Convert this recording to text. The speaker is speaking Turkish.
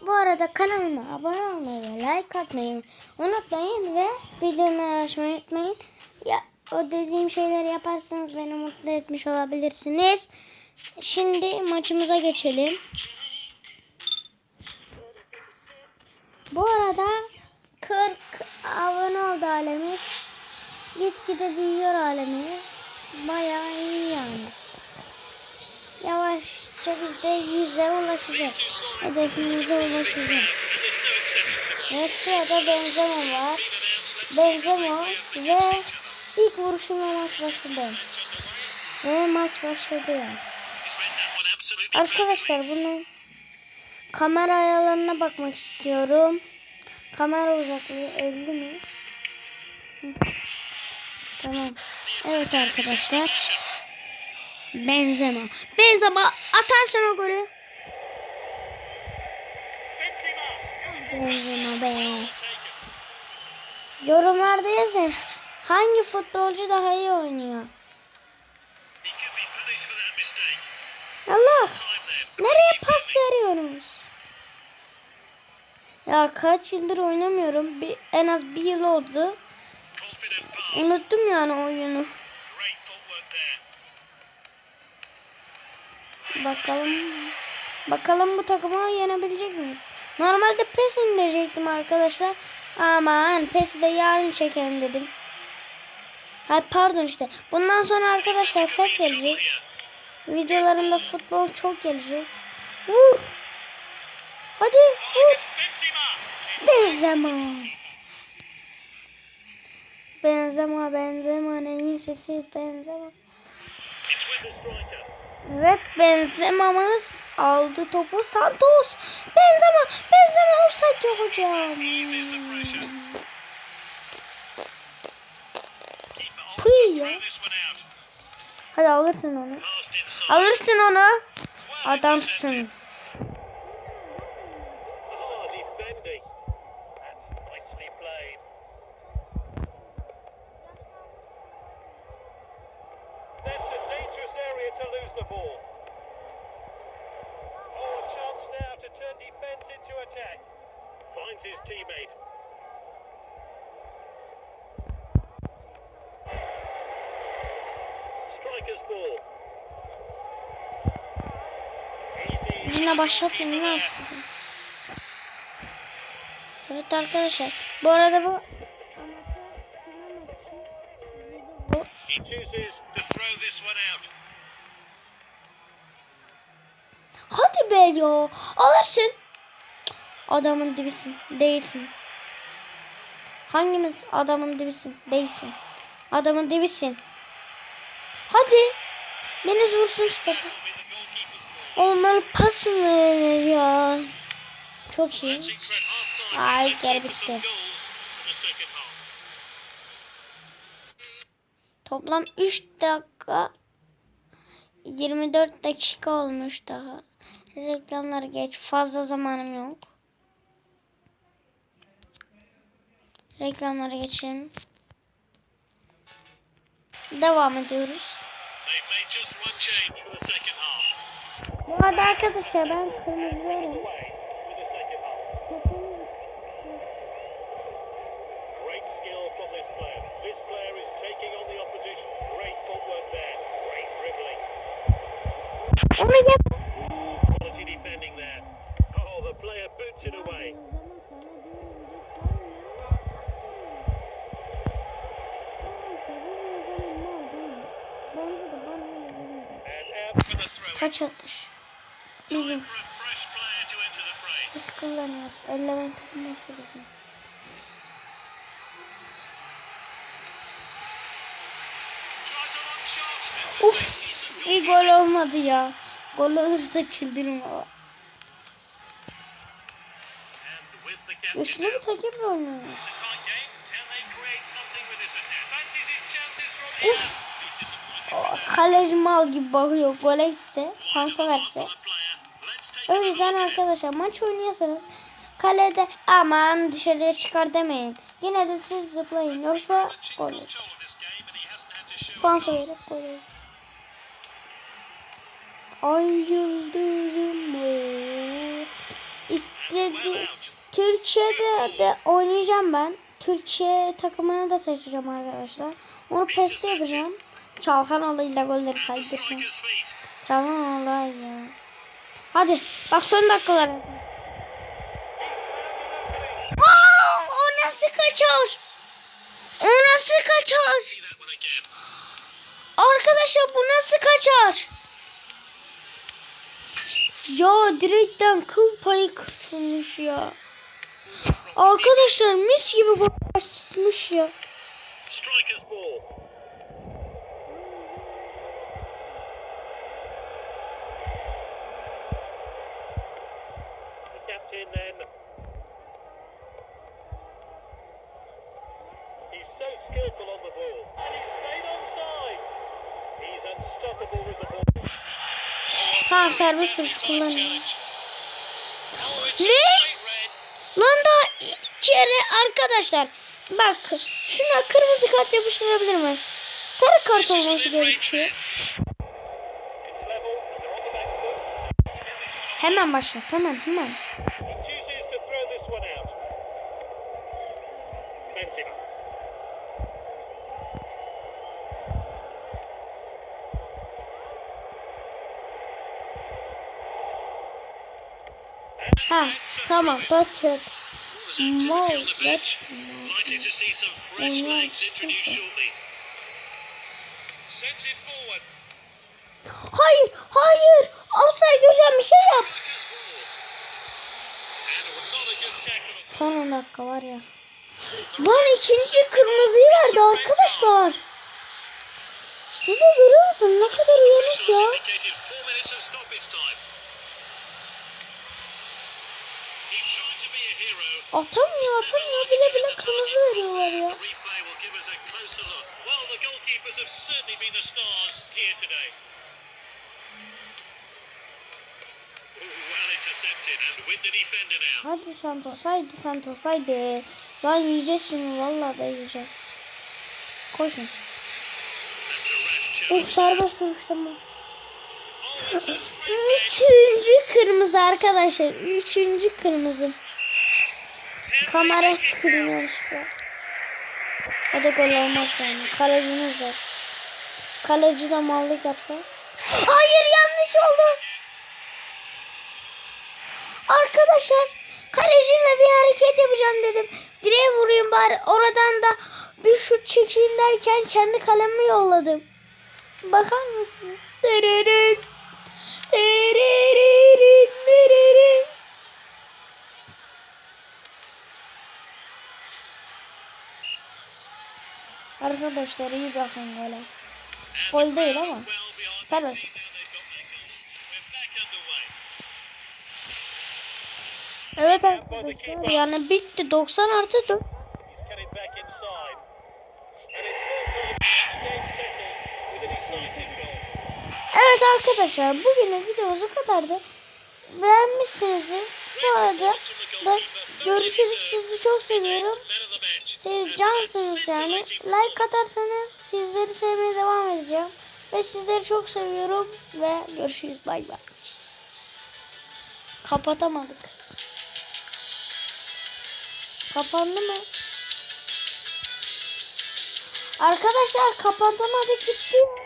Bu arada kanalıma abone olmayı ve like atmayı unutmayın ve bildirimleri açmayı unutmayın. Ya o dediğim şeyleri yaparsanız beni mutlu etmiş olabilirsiniz. Şimdi maçımıza geçelim. Bu arada 40 abone oldu alemiz. Gitgide büyüyor alemiz. Bayağı iyi yani. Yavaşça biz de 100'e ulaşacağız. Hedefimize ulaşacağız. Ve sırada Benzema var. Benzema ve ilk vuruşumla maç başladı. Ve maç başladı. Arkadaşlar bunun kamera ayarlarına bakmak istiyorum. Kamera uzaklığı 50 mi? Tamam. Evet arkadaşlar. Benzema. Benzema atarsın o golü. Benzema be. Yorumlarda yazın. Hangi futbolcu daha iyi oynuyor? Allah. Nereye pas veriyorsunuz? Ya kaç yıldır oynamıyorum. Bir, en az bir yıl oldu. Unuttum yani oyunu. Bakalım. Bakalım bu takımı yenebilecek miyiz? Normalde PES indirecektim arkadaşlar. Aman PES'i de yarın çekelim dedim. Hay pardon işte. Bundan sonra arkadaşlar PES gelecek. Videolarımda futbol çok gelecek. Vur. Hadi vur. Benzema. Benzema, Benzema, neyin sesi Benzema. Evet Benzema'mız aldı topu Santos. Benzema, Benzema offside yok hocam. Pıy ya. Hadi alırsın onu. Alırsın onu. Adamsın. Finds his teammate. Striker's ball. Yine başlatmayın lan sizi. Evet arkadaşlar. Bu arada bu. Hadi be ya. Alırsın. Adamın dibisin. Değilsin. Hangimiz adamın dibisin? Değilsin. Adamın dibisin. Hadi. Beni vursun topu. Oğlum böyle pas mı verilir ya? Çok iyi. Ay geri bitti. Toplam 3 dakika 24 dakika olmuş daha. Reklamları geç. Fazla zamanım yok. Reklamlara geçelim. Devam ediyoruz. They've made just one change for the Kaç atış? Bizim. Biz kullanıyoruz. Elleme tutması bizim. Uf, iyi gol olmadı ya. Gol olursa captain Üçlü bir takımla oynuyoruz. It's Kaleci mal gibi bakıyor. Gole gitse, fansa verse. O yüzden arkadaşlar maç oynuyorsanız kalede aman dışarıya çıkar demeyin. Yine de siz zıplayın. Yoksa gol olur. Fansa verip gol olur. Ay yıldızım bu. İs- dedi, Türkiye'de de oynayacağım ben. Türkiye takımını da seçeceğim arkadaşlar. Onu PES'te. Çalhanoğlu'yla golleri saydıracağım. Çalhanoğlu ya. Hadi bak son dakikalar. Aa, o nasıl kaçar? O nasıl kaçar? Arkadaşlar bu nasıl kaçar? Ya direkten kıl payı kırılmış ya. Arkadaşlar mis gibi gol açmış ya. Captain then. He's so skillful on the ball. And he stayed on side. He's unstoppable with the ball. Tamam serbest vuruş kullanıyorum. İt's Ne? Lan daha kere arkadaşlar. Bak şuna kırmızı kart yapıştırabilir mi? Sarı kart olması gerekiyor. Hemen başla hemen hemen. Fresh legs introduced shortly. Sends it forward. Hayır hayır. Offside hocam bir şey yap. And not a good tackle. Son 10 dakika var ya. Lan ikinci kırmızıyı verdi arkadaşlar. Siz de görüyor musun ne kadar uyanık ya. Atamıyor atamıyor bile bile kırmızı veriyorlar ya. Well, the goalkeepers have certainly been the stars here today. Ooh, well intercepted and with the defender now. Hadi Santos haydi Santos haydi. Lan yiyeceğiz şimdi vallahi da yiyeceğiz. Koşun. Oh serbest vuruşta mı? İt's a free kick. Üçüncü kırmızı arkadaşlar. Üçüncü kırmızı. Kamera tükürüyor işte. O da gol olmaz yani. Kalecimiz var. Kaleci de mallık yapsa. Hayır yanlış oldu. Arkadaşlar kalecimle bir hareket yapacağım dedim. Direğe vurayım bari. Oradan da bir şut çekeyim derken kendi kalemi yolladım. Bakar mısınız? Dırırın. Dırırın, dırırın. Arkadaşlar iyi bakın böyle. Gol değil ama. Serbest. Evet arkadaşlar yani bitti 90 artı 4. He's cut it back inside. And it's full time. Game settled with a decisive goal. Evet arkadaşlar bugünün videomuz bu kadardı. Beğenmişsinizdir. Bu arada da görüşürüz. Sizi çok seviyorum. Siz cansınız yani. Like atarsanız sizleri sevmeye devam edeceğim. Ve sizleri çok seviyorum. Ve görüşürüz. Bay bay. Kapatamadık. Kapandı mı? Arkadaşlar kapatamadık gitti.